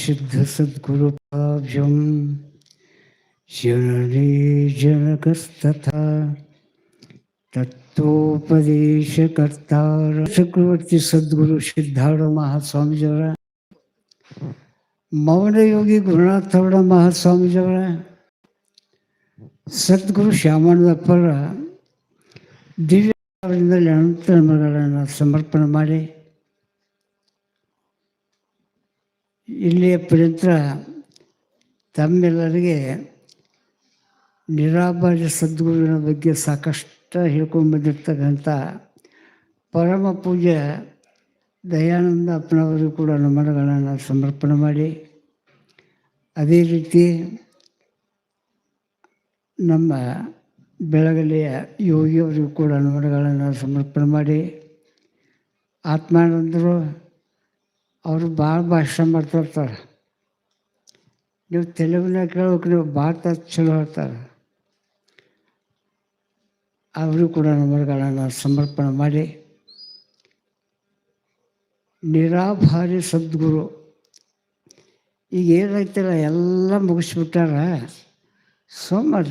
ॐ सिद्धसद्गुरुपाभ्यं जननीजनकस्तथा ತತ್ವೋಪದೇಶಕರ್ತಾರ ಚಕ್ರವರ್ತಿ ಸದ್ಗುರು ಸಿದ್ಧಾರೂಢ ಮಹಾಸ್ವಾಮೀಜಿಯವರ ಮೌನಯೋಗಿ ಗುರುನಾಥವರ ಮಹಾಸ್ವಾಮೀಜಿಯವರ ಸದ್ಗುರು ಶ್ಯಾಮಾನಂದಪ್ಪರ ದಿವ್ಯ ಅವರಿಂದಲೇ ಅನಂತ ನಮಗಳನ್ನು ಸಮರ್ಪಣೆ ಮಾಡಿ ಇಲ್ಲಿಯ ಪರ್ಯಂತ ತಮ್ಮೆಲ್ಲರಿಗೆ ನಿರಾಭಾರ ಸದ್ಗುರುವಿನ ಬಗ್ಗೆ ಸಾಕಷ್ಟು ಹೇಳ್ಕೊಂಡು ಬಂದಿರ್ತಕ್ಕಂಥ ಪರಮ ಪೂಜೆ ದಯಾನಂದ ಅಪ್ಪನವರಿಗೂ ಕೂಡ ನಮನಗಳನ್ನು ಸಮರ್ಪಣೆ ಮಾಡಿ, ಅದೇ ರೀತಿ ನಮ್ಮ ಬೆಳಗಲಿಯ ಯೋಗಿಯವರಿಗೂ ಕೂಡ ನಮನಗಳನ್ನು ಸಮರ್ಪಣೆ ಮಾಡಿ, ಆತ್ಮಾನಂದರು. ಅವರು ಭಾಳ ಭಾಷಣ ಮಾಡ್ತಿರ್ತಾರೆ ನೀವು ತೆಲುಗಿನ ಕೇಳ್ಬೇಕು, ನೀವು ಭಾರತ ಚಲೋ ಹೇಳ್ತಾರೆ. ಅವರು ಕೂಡ ನಮ್ಮಗಳನ್ನು ಸಮರ್ಪಣೆ ಮಾಡಿ. ನಿರಾಭಾರಿ ಸದ್ಗುರು. ಈಗ ಏನೈತಲ್ಲ ಎಲ್ಲ ಮುಗಿಸ್ಬಿಟ್ಟಾರ. ಸೋಮವಾರ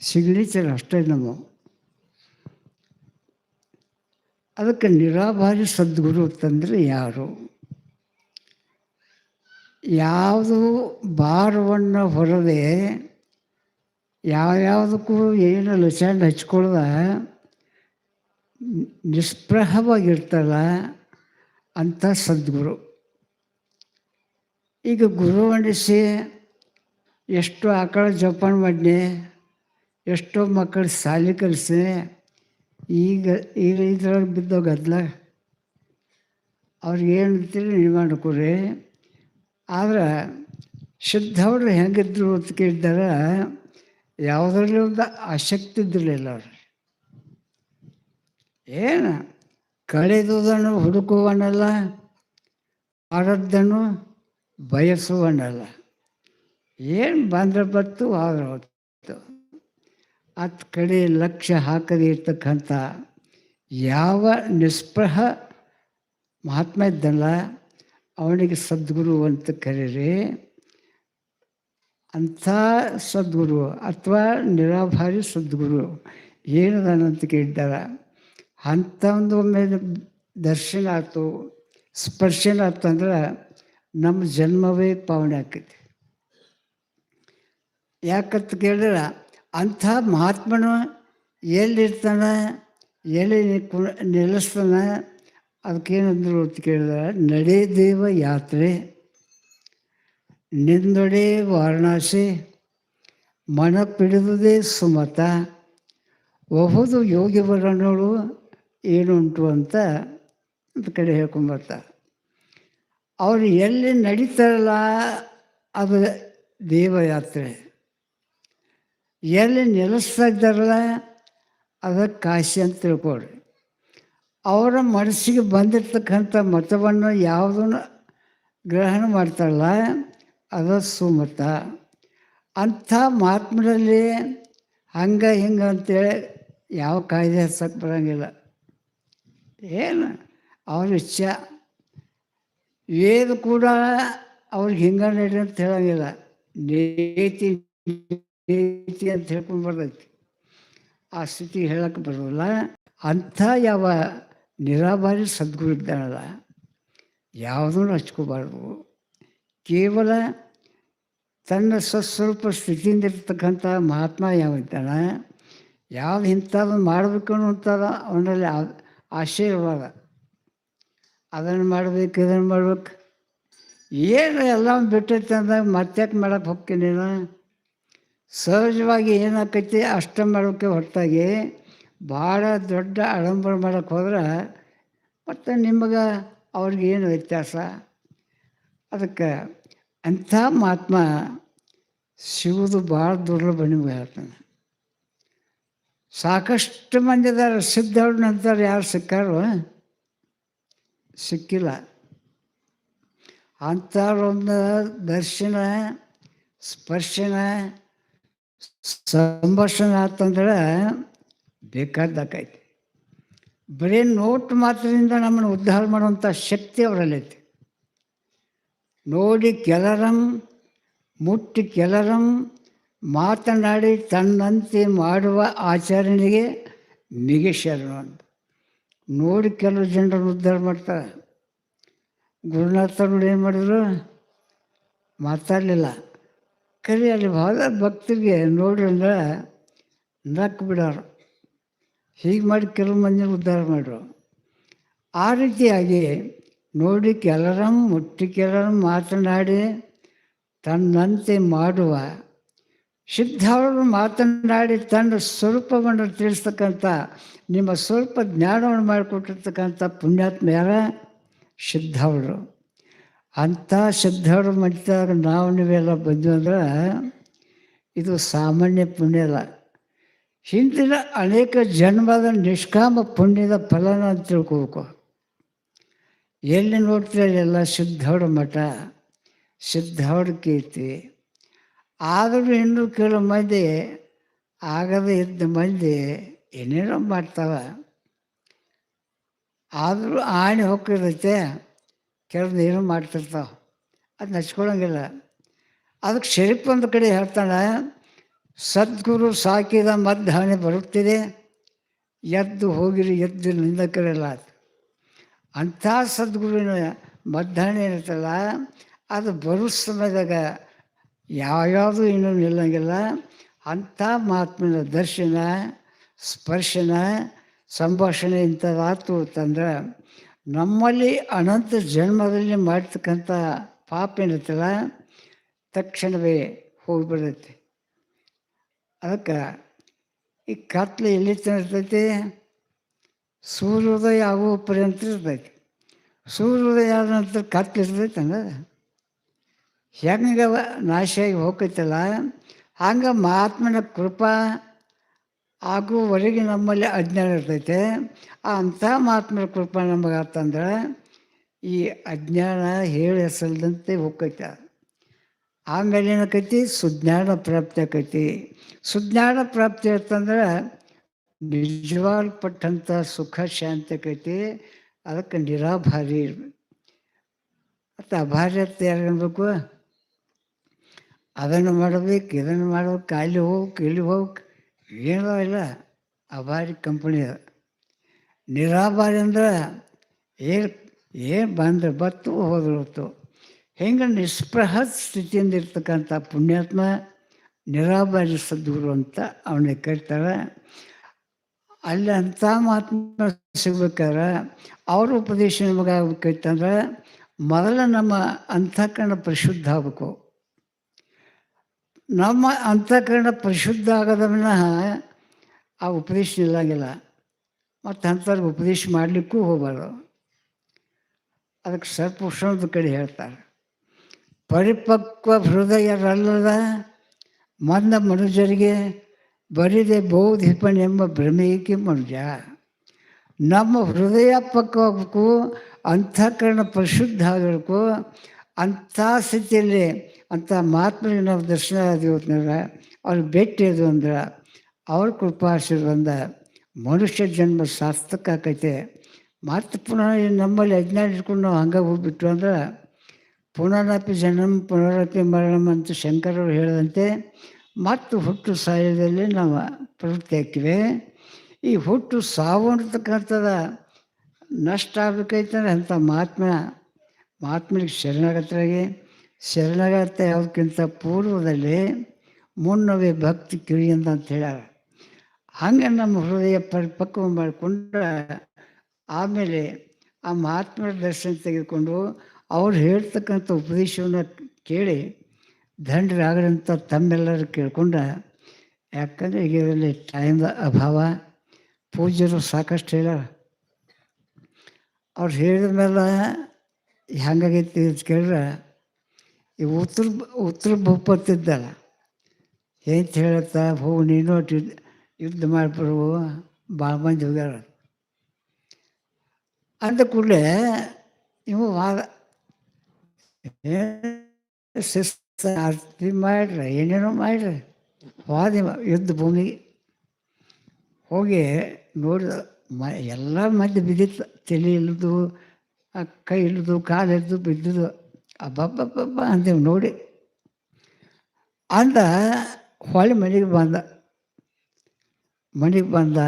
ಸಿಗ್ನೇಚರ್ ಅಷ್ಟೇ ನಮ್ಮ. ಅದಕ್ಕೆ ನಿರಾಭಾರಿ ಸದ್ಗುರು ಅಂತಂದರೆ ಯಾರು? ಯಾವುದು ಭಾರವನ್ನು ಹೊರದೆ ಯಾವ್ಯಾವುದಕ್ಕೂ ಏನು ಲಚಾಂಡ್ ಹಚ್ಕೊಳ್ದ ನಿಸ್ಪ್ರಹವಾಗಿರ್ತಲ್ಲ ಅಂಥ ಸದ್ಗುರು. ಈಗ ಗುರು ಅನಿಸಿ ಎಷ್ಟು ಆಕಳ ಜೋಪಾನ ಮಾಡಿ ಎಷ್ಟೋ ಮಕ್ಕಳು ಸಾಲಿ ಕಲಿಸಿ ಈಗ ಈಗ ಇದ್ರೊಳಗೆ ಬಿದ್ದೋಗದ್ಲ ಅವ್ರಿಗೆ ಏನು ಅಂತೀರಿ ನೀವು ಮಾಡ್ಕೊರಿ ಆದ್ರೆ ಶುದ್ಧವರು ಹೆಂಗಿದ್ರು ಅಂತ ಕೇಳಿದಾರೆ ಯಾವುದರಲ್ಲಿ ಒಂದು ಆಸಕ್ತಿ ಇದ್ದಿರಲಿಲ್ಲ ಅವ್ರು ಏನು ಕಳೆದುದನ್ನು ಹುಡುಕುವನಲ್ಲ ಆರದ್ದನ್ನು ಬಯಸುವನಲ್ಲ. ಏನು ಬಂದ್ರೆ ಬತ್ತು ಆದ್ರೆ ಹೊತ್ತು ಅತ್ ಕಡೆ ಲಕ್ಷ್ಯ ಹಾಕದೇ ಇರ್ತಕ್ಕಂಥ ಯಾವ ನಿಸ್ಪೃಹ ಮಹಾತ್ಮ ಇದ್ದಲ್ಲ ಅವನಿಗೆ ಸದ್ಗುರು ಅಂತ ಕರೀರಿ. ಅಂಥ ಸದ್ಗುರು ಅಥವಾ ನಿರಾಭಾರಿ ಸದ್ಗುರು ಏನದಂತ ಕೇಳಿದಾರ ಅಂಥ ಒಂದು ಒಮ್ಮೆ ದರ್ಶನ ಆಯ್ತು ಸ್ಪರ್ಶನ ಆಯ್ತಂದ್ರೆ ನಮ್ಮ ಜನ್ಮವೇ ಪಾವನೆ ಆಕೈತಿ. ಯಾಕಂತ ಕೇಳಿದ್ರೆ, ಅಂಥ ಮಹಾತ್ಮನು ಎಲ್ಲಿರ್ತಾನೆ, ಎಲ್ಲಿ ಕು ಅದಕ್ಕೇನಂದ್ರು ಅಂತ ಕೇಳಿದ್ರೆ ನಡೆದೇವ ಯಾತ್ರೆ ನಿಂದೊಡೆ ವಾರಣಾಸಿ ಮನ ಪಿಡಿದುದೇ ಸುಮತ ಬಹುದು ಯೋಗಿ ವರ್ಣಗಳು ಏನುಂಟು ಅಂತ ಒಂದು ಕಡೆ ಹೇಳ್ಕೊಂಬರ್ತಾರೆ ಅವರು ಎಲ್ಲಿ ನಡೀತಾರಲ್ಲ, ಅದು ದೇವಯಾತ್ರೆ ಎಲ್ಲಿ ನೆಲೆಸ್ತಾ ಇದ್ದಾರಲ್ಲ ಅದ ಕಾಶಿ ಅಂತ ತಿಳ್ಕೊಳ್ರಿ. ಅವರ ಮನಸ್ಸಿಗೆ ಬಂದಿರ್ತಕ್ಕಂಥ ಮತವನ್ನು ಯಾವುದನ್ನು ಗ್ರಹಣ ಮಾಡ್ತಾರಲ್ಲ, ಅದು ಸುಮತ. ಅಂಥ ಮಹಾತ್ಮರಲ್ಲಿ ಹಂಗೆ ಹಿಂಗೆ ಅಂತೇಳಿ ಯಾವ ಕಾಯ್ದೆ ಹಚ್ಚಕ್ಕೆ ಬರೋಂಗಿಲ್ಲ. ಏನು? ಅವ್ರ ಇಚ್ಛ. ವೇದ ಕೂಡ ಅವ್ರಿಗೆ ಹಿಂಗೆ ನಡಿ ಅಂತ ಹೇಳೋಂಗಿಲ್ಲ. ನೀತಿ ನೀತಿ ಅಂತ ಹೇಳ್ಕೊಂಡು ಬರ್ತೈತಿ. ಆ ಸ್ಥಿತಿ ಹೇಳಕ್ಕೆ ಬರೋಲ್ಲ. ಅಂಥ ಯಾವ ನಿರಾಭಾರಿ ಸದ್ಗುರು ಇದ್ದಾನಲ್ಲ ಯಾವುದೂ ಹಚ್ಕೋಬಾರ್ದು ಕೇವಲ ತನ್ನ ಸ್ವಸ್ವರೂಪ ಸ್ಥಿತಿಯಿಂದ ಇರ್ತಕ್ಕಂಥ ಮಹಾತ್ಮ ಯಾವ ಇದ್ದಾನೆ ಯಾವ್ದು ಇಂಥದ್ದು ಮಾಡಬೇಕು ಅಂತಾರ ಅವನಲ್ಲಿ ಆಶಯವಾದ. ಅದನ್ನು ಮಾಡ್ಬೇಕು, ಇದನ್ನು ಮಾಡ್ಬೇಕು. ಏನು ಎಲ್ಲ ಬಿಟ್ಟೈತೆ ಅಂದಾಗ ಮತ್ತ್ಯಾಕೆ ಮಾಡಕ್ಕೆ ಹೋಗ್ತೀನಿ ಸಹಜವಾಗಿ ಏನಾಕೈತಿ ಅಷ್ಟ ಮಾಡೋಕ್ಕೆ ಹೊರತಾಗಿ. ಭಾಳ ದೊಡ್ಡ ಆಡಂಬರ ಮಾಡೋಕ್ಕೆ ಹೋದ್ರೆ ಮತ್ತು ನಿಮಗೆ ಅವ್ರಿಗೆ ಏನು ವ್ಯತ್ಯಾಸ? ಅದಕ್ಕೆ ಅಂಥ ಮಹಾತ್ಮ ಸಿಗೋದು ಭಾಳ ದುರ್ಲಭ ನಿಮ್ಗೆ ಹೇಳ್ತಾನೆ. ಸಾಕಷ್ಟು ಮಂದಿ ಇದ್ದಾರೆ ಸಿದ್ಧವ್ರ ನಂತರ ಯಾರು ಸಿಕ್ಕಾರೋ? ಸಿಕ್ಕಿಲ್ಲ. ಅಂಥವ್ರೊಂದು ದರ್ಶನ, ಸ್ಪರ್ಶನ, ಸಂಭಾಷಣೆ ಆತಂದ್ರೆ ಬೇಕಾದ್ದಕ್ಕೈತಿ ಬರೀ ನೋಟ್ ಮಾತ್ರದಿಂದ ನಮ್ಮನ್ನು ಉದ್ಧಾರ ಮಾಡುವಂಥ ಶಕ್ತಿ ಅವರಲ್ಲೈತೆ ನೋಡಿ ಕೆಲರಂ, ಮುಟ್ಟಿ ಕೆಲರಂ, ಮಾತನಾಡಿ ತನ್ನಂತೆ ಮಾಡುವ ಆಚರಣೆಗೆ ನಿಗೇಶರು ಅಂತ. ನೋಡಿ ಕೆಲವು ಜನರನ್ನು ಉದ್ಧಾರ ಮಾಡ್ತಾರೆ. ಗುರುನಾಥರು ಏನು ಮಾಡಿದ್ರು? ಮಾತಾಡಲಿಲ್ಲ. ಕರಿ ಅಲ್ಲಿ ಭಾಳ ಭಕ್ತರಿಗೆ ನೋಡ್ರಿ ಅಂದ್ರೆ ನಕ್ಕು ಬಿಡೋರು. ಹೀಗೆ ಮಾಡಿ ಕೆಲವು ಮಂದಿ ಉದ್ಧಾರ ಮಾಡ್ರು. ಆ ರೀತಿಯಾಗಿ ನೋಡಿ ಕೆಲರಂ ಮುಟ್ಟಿ ಕೆಲರಂ ಮಾತನಾಡಿ ತನ್ನಂತೆ ಮಾಡುವ ಸಿದ್ಧವರು ಮಾತನಾಡಿ ತನ್ನ ಸ್ವರೂಪವನ್ನು ತಿಳಿಸ್ತಕ್ಕಂಥ, ನಿಮ್ಮ ಸ್ವಲ್ಪ ಜ್ಞಾನವನ್ನು ಮಾಡಿಕೊಟ್ಟಿರ್ತಕ್ಕಂಥ ಪುಣ್ಯಾತ್ಮ ಯಾರ? ಸಿದ್ಧವರು ಅಂಥ ಸಿದ್ಧವರು ಮಟ್ಟಿದಾಗ ನಾವು ನೀವೆಲ್ಲ ಬಂದ್ವಿ ಅಂದ್ರೆ ಇದು ಸಾಮಾನ್ಯ ಪುಣ್ಯ ಅಲ್ಲ. ಹಿಂದಿನ ಅನೇಕ ಜನ್ಮದ ನಿಷ್ಕಾಮ ಪುಣ್ಯದ ಫಲನ ಅಂತ ತಿಳ್ಕೋಬೇಕು. ಎಲ್ಲಿ ನೋಡ್ತೀರ ಎಲ್ಲ ಸಿದ್ಧವಡ ಮಠ ಸಿದ್ಧವಡ ಕೀರ್ತಿ. ಆದರೂ ಇನ್ನೂ ಕೆಲವು ಮಂದಿ ಆಗದೇ ಇದ್ದ ಮಂದಿ ಏನೇನೋ ಮಾಡ್ತಾವ. ಆದರೂ ಆಣೆ ಹೋಗಿರುತ್ತೆ ಕೆಲವ್ದು ಏನೋ ಮಾಡ್ತಿರ್ತಾವೆ. ಅದು ನಚ್ಕೊಳಂಗಿಲ್ಲ. ಅದಕ್ಕೆ ಶರೀಫ್ ಒಂದು ಕಡೆ ಹೇಳ್ತಾನೆ ಸದ್ಗುರು ಸಾಕಿದ ಮದ್ದಾನೆ ಬರುತ್ತಿದೆ, ಎದ್ದು ಹೋಗಿರಿ, ಎದ್ದು ನಿಂದಕರೆಲ್ಲ ಅಂಥ ಸದ್ಗುರುವಿನ ಮದ್ದಾನೆ ಇರುತ್ತಲ್ಲ, ಅದು ಬರೋ ಸಮಯದಾಗ ಯಾವ್ಯಾವುದು ಇನ್ನೂ ನಿಲ್ಲಂಗಿಲ್ಲ. ಅಂಥ ಮಹಾತ್ಮನ ದರ್ಶನ, ಸ್ಪರ್ಶನ, ಸಂಭಾಷಣೆ ಇಂಥದ್ದಾತು ಅಂತಂದ್ರೆ ನಮ್ಮಲ್ಲಿ ಅನಂತ ಜನ್ಮದಲ್ಲಿ ಮಾಡ್ತಕ್ಕಂಥ ಪಾಪ ಏನಿರ್ತಲ್ಲ ತಕ್ಷಣವೇ ಹೋಗಿಬಿಡೈತಿ ಅದಕ್ಕೆ ಈ ಕತ್ಲೆ ಎಲ್ಲಿ ಇರ್ತೈತಿ ಸೂರ್ಯೋದಯ ಆಗುವ ಪರ್ಯಂತ ಇರ್ತೈತಿ. ಸೂರ್ಯೋದಯ ಆದ ನಂತರ ಕತ್ಲೆ ಇರ್ತೈತೆ ಅಂದ್ರೆ ಹೆಂಗೆ ನಾಶಿಯಾಗಿ ಹೋಗ್ತೈತಲ್ಲ ಹಂಗೆ ಮಹಾತ್ಮನ ಕೃಪಾ ಆಗುವವರೆಗೆ ನಮ್ಮಲ್ಲಿ ಅಜ್ಞಾನ ಇರ್ತೈತೆ. ಅಂಥ ಮಹಾತ್ಮನ ಕೃಪಾ ನಮಗೆ ಆತಂದ್ರೆ ಈ ಅಜ್ಞಾನ ಹೇಳಿ ಹೆಸಲ್ದಂತೆ ಹೋಗ್ತೈತೆ ಆಮೇಲೆ ಏನಾಕೈತಿ ಸುಜ್ಞಾನ ಪ್ರಾಪ್ತಿ ಆಕೈತಿ ಸುಜ್ಞಾನ ಪ್ರಾಪ್ತಿ ಅಂತಂದ್ರೆ ನಿಜವಾಗ್ಪಟ್ಟಂಥ ಸುಖ, ಶಾಂತಿ ಆಕೈತಿ ಅದಕ್ಕೆ ನಿರಾಭಾರಿ ಇರ್ಬೇಕು. ಮತ್ತು ಅಭಾರ್ಯತೆ ಯಾರು ಅನ್ಬೇಕು? ಅದನ್ನು ಮಾಡಬೇಕು, ಇದನ್ನು ಮಾಡ್ಬೇಕು ಅಲ್ಲಿ ಹೋಗ್ಬೇಕು ಇಲ್ಲಿ ಹೋಗ್ಬೇಕು ಏನೋ ಇಲ್ಲ. ಅಭಾರಿ ಕಂಪನಿ ಅದು. ನಿರಾಭಾರಿ ಅಂದ್ರೆ ಏನು ಏನು ಬಂದ್ರೆ ಬತ್ತು ಹೋದ್ರು ಹೆಂಗೆ ನಿಸ್ಪೃಹ ಸ್ಥಿತಿಯಿಂದ ಇರ್ತಕ್ಕಂಥ ಪುಣ್ಯಾತ್ಮ ನಿರಾಭಾರಿ ಸದ್ಗುರು ಅಂತ ಅವನಿಗೆ ಕರಿತಾರೆ ಅಲ್ಲಿ ಅಂಥ ಮಹಾತ್ಮ ಸಿಗ್ಬೇಕಾದ್ರೆ ಅವ್ರ ಉಪದೇಶ ನಮಗೆ ಆಗ್ಬೇಕೈತಂದ್ರೆ ಮೊದಲ ನಮ್ಮ ಅಂತಃಕರಣ ಪರಿಶುದ್ಧ ಆಗಬೇಕು. ನಮ್ಮ ಅಂತಃಕರಣ ಪರಿಶುದ್ಧ ಆಗದ ಆ ಉಪದೇಶ ನಿಲ್ಲಂಗಿಲ್ಲ. ಮತ್ತು ಅಂಥವ್ರಿಗೆ ಉಪದೇಶ ಮಾಡಲಿಕ್ಕೂ ಹೋಗಬಾರ್ದು. ಅದಕ್ಕೆ ಸರ್ಪುರುಷನದ ಕಡೆ ಹೇಳ್ತಾರೆ. ಪರಿಪಕ್ವ ಹೃದಯರಲ್ಲದ ಮಂದ ಮನುಷ್ಯರಿಗೆ ಬರಿದೆ ಬೌದ್ಧಿಪಣಿ ಎಂಬ ಭ್ರಮೆಗೆ ಮನುಜ. ನಮ್ಮ ಹೃದಯ ಪಕ್ವಕ್ಕೂ ಅಂತಃಕರಣ ಪರಿಶುದ್ಧ ಆಗಬೇಕು ಅಂಥ ಸ್ಥಿತಿಯಲ್ಲಿ ಅಂಥ ಮಹಾತ್ಮರಿಗೆ ನಾವು ದರ್ಶನ ಆದ್ರೆ ಅವ್ರು ಭೇಟಿ ಅದು ಅಂದ್ರೆ ಅವ್ರ ಕೃಪಾಶೀರ್ವಾದ ಮನುಷ್ಯ ಜನ್ಮ ಸಾರ್ಥಕ ಆಕೈತೆ. ಮತ್ತೆ ಪುನಃ ನಮ್ಮಲ್ಲಿ ಅಜ್ಞಾನ ಇಟ್ಕೊಂಡು ನಾವು ಹಂಗೆ ಹೋಗ್ಬಿಟ್ಟು ಅಂದ್ರೆ ಪುನರಪಿ ಜನಂ ಪುನರಪಿ ಮರಣಂ ಅಂತ ಶಂಕರರು ಹೇಳಿದಂತೆ ಮತ್ತು ಹುಟ್ಟು ಸಾಯದಲ್ಲಿ ನಾವು ಪ್ರವೃತ್ತಿಯಾಕಿವೆ ಈ ಹುಟ್ಟು ಸಾವು ಅಂತಕ್ಕಂಥದ ನಷ್ಟ ಆಗಬೇಕೈತಂದ್ರೆ ಅಂಥ ಮಹಾತ್ಮ, ಮಹಾತ್ಮನಿಗೆ ಶರಣಾಗತರಾಗಿ ಶರಣಾಗತ ಯಾವುದಕ್ಕಿಂತ ಪೂರ್ವದಲ್ಲಿ ಮುನ್ನವೇ ಭಕ್ತಿ ಕಿರಿಯಿಂದ ಅಂತ ಹೇಳ್ಯಾರ. ಹಂಗೆ ನಮ್ಮ ಹೃದಯ ಪರಿಪಕ್ವ ಮಾಡಿಕೊಂಡ್ರೆ ಆಮೇಲೆ ಆ ಮಹಾತ್ಮರ ದರ್ಶನ ತೆಗೆದುಕೊಂಡು ಅವ್ರು ಹೇಳ್ತಕ್ಕಂಥ ಉಪದೇಶವನ್ನು ಕೇಳಿ ದಂಡರಾಗದಂಥ ತಮ್ಮೆಲ್ಲರೂ ಕೇಳ್ಕೊಂಡ, ಯಾಕಂದರೆ ಈಗ ಇದರಲ್ಲಿ ಟೈಮ್ದ ಅಭಾವ, ಪೂಜ್ಯರು ಸಾಕಷ್ಟು ಹೇಳ್ಯಾರ. ಅವ್ರು ಹೇಳಿದ ಮೇಲೆ ಹೆಂಗಾಗೈತಿ ಅಂತ ಕೇಳಿದ್ರೆ, ಈ ಉತ್ತರ ಉತ್ತರ ಭೂಪತ್ತಿದ್ದಲ್ಲ ಏನು ಹೇಳತ್ತ ಹೋಗಿ ನೀನು ಯುದ್ಧ ಯುದ್ಧ ಮಾಡಿಬಿಡು ಭಾಳ ಮಂದಿ ಹೋಗ್ಯಾರ. ಅಂದ ಕೂಡಲೇ ಇವು ವಾದ ಆರತಿ ಮಾಡ್ರಿ, ಏನೇನೋ ಮಾಡ್ರಿ. ವಾದಿ ಯುದ್ಧ ಭೂಮಿಗೆ ಹೋಗಿ ನೋಡಿದ ಮ, ಎಲ್ಲ ಮದ್ದು ಬಿದ್ದಿತ್ತು. ತಲೆ ಇಲ್ಲದು ಕೈ ಇಲ್ಲದು ಕಾಲು ಇಲ್ಲದು ಬಿದ್ದಿದ್ದು. ಅಬ್ಬಬ್ಬಬ್ಬಬ್ಬ ಅಂತೀವಿ ನೋಡಿ. ಅಂದ ಹೊಳೆ ಮನೆಗೆ ಬಂದ. ಮನೆಗೆ ಬಂದ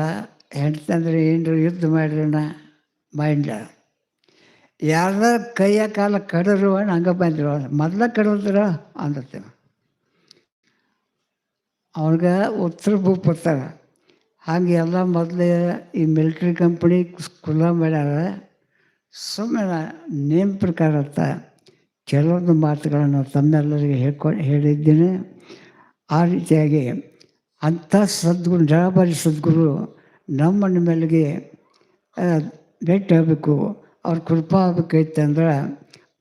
ಹೆಂಡ್ತಂದ್ರೆ ಏನು ಯುದ್ಧ ಮಾಡ್ರಣ್ಣ ಮಾಡಿಲ್ಲ ಯಾರ್ದಾರ ಕೈಯ ಕಾಲ ಕಡರು ಹಂಗೆ ಬಂದ್ರು. ಮೊದಲ ಕಡದ್ರ ಅಂದತ್ತೆ ಅವ್ರಿಗೆ ಉತ್ತರ ಭೂಪತ್ತಾರ ಹಾಗೆ ಎಲ್ಲ ಮೊದಲೇ ಈ ಮಿಲ್ಟ್ರಿ ಕಂಪ್ನಿ ಕುಲ ಮಾಡ್ಯಾರ. ಸುಮ್ಮನೆ ನೇಮ್ ಪ್ರಕಾರ ಅಂತ ಕೆಲವೊಂದು ಮಾತುಗಳನ್ನು ತಮ್ಮೆಲ್ಲರಿಗೆ ಹೇಳ್ಕೊಂಡು ಹೇಳಿದ್ದೀನಿ. ಆ ರೀತಿಯಾಗಿ ಅಂಥ ಸದ್ಗುರು ಜವಾಬಾರಿ ಸದ್ಗುರು ನಮ್ಮಣ್ಣ ಮೇಲೆಗೆ ಭೇಟಿ ಆಗಬೇಕು. ಅವ್ರ ಕೃಪಾ ಅಂದ್ರೆ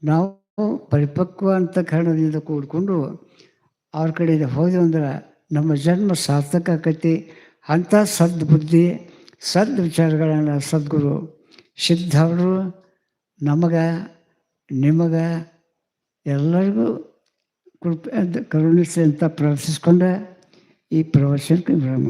ನಾವು ಪರಿಪಕ್ವ ಅಂತ ಕಾರಣದಿಂದ ಕೂಡಿಕೊಂಡು ಅವ್ರ ಕಡೆಯಿಂದ ಹೋದೆವು ಅಂದ್ರೆ ನಮ್ಮ ಜನ್ಮ ಸಾರ್ಥಕ ಆಕೈತಿ. ಅಂಥ ಸದ್ಬುದ್ಧಿ, ಸದ್ ವಿಚಾರಗಳನ್ನು ಸದ್ಗುರು ಸಿದ್ಧವರು ನಮಗೆ, ನಿಮಗೆ ಎಲ್ಲರಿಗೂ ಕೃಪೆ ಕರುಣಿಸಿ ಅಂತ ಪ್ರಾರ್ಥಿಸ್ಕೊಂಡೆ ಈ ಪ್ರವಚನಕ್ಕೆ ವಿರಾಮ